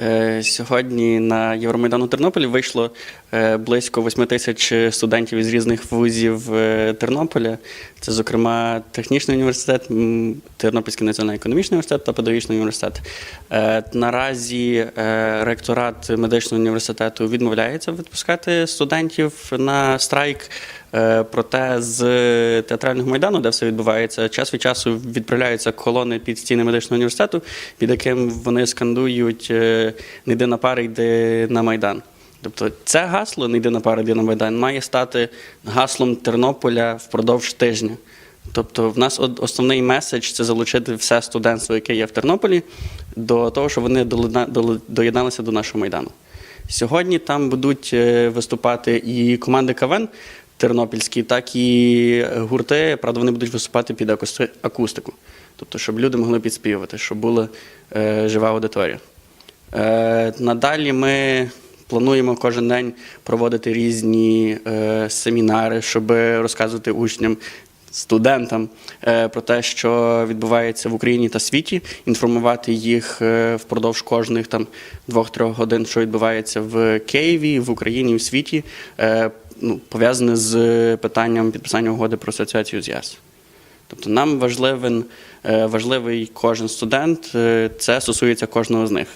Е, Сьогодні на Євромайдан у Тернополі вийшло е, близько 8 тисяч студентів із різних вузів е, Тернополя. Це, зокрема, технічний університет, Тернопільський національний економічний університет та педагогічний університет. Наразі ректорат медичного університету відмовляється відпускати студентів на страйк. Е, Проте з театрального майдану, де все відбувається, час від часу відправляються колони під стіни медичного університету, під яким вони скандують е, «Не йди на пари, йди на майдан. Тобто це гасло «Не йди на пари, йди на майдан має стати гаслом Тернополя впродовж тижня. Тобто, в нас основний меседж це залучити все студентство, яке є в Тернополі, до того, щоб вони доєдналися до нашого майдану. Сьогодні там будуть е, виступати і команди КВН тернопільські, так і гурти. Правда, вони будуть виступати під акусти- акустику. Тобто, щоб люди могли підспівувати, щоб була е, жива аудиторія. Е, надалі ми плануємо кожен день проводити різні е, семінари, щоб розказувати учням. Студентам е, про те, що відбувається в Україні та світі, інформувати їх е, впродовж кожних там двох-трьох годин, що відбувається в Києві, в Україні, в світі, е, ну, пов'язане з питанням підписання угоди про асоціацію з ЄС. Тобто нам важливий, е, важливий кожен студент, е, це стосується кожного з них.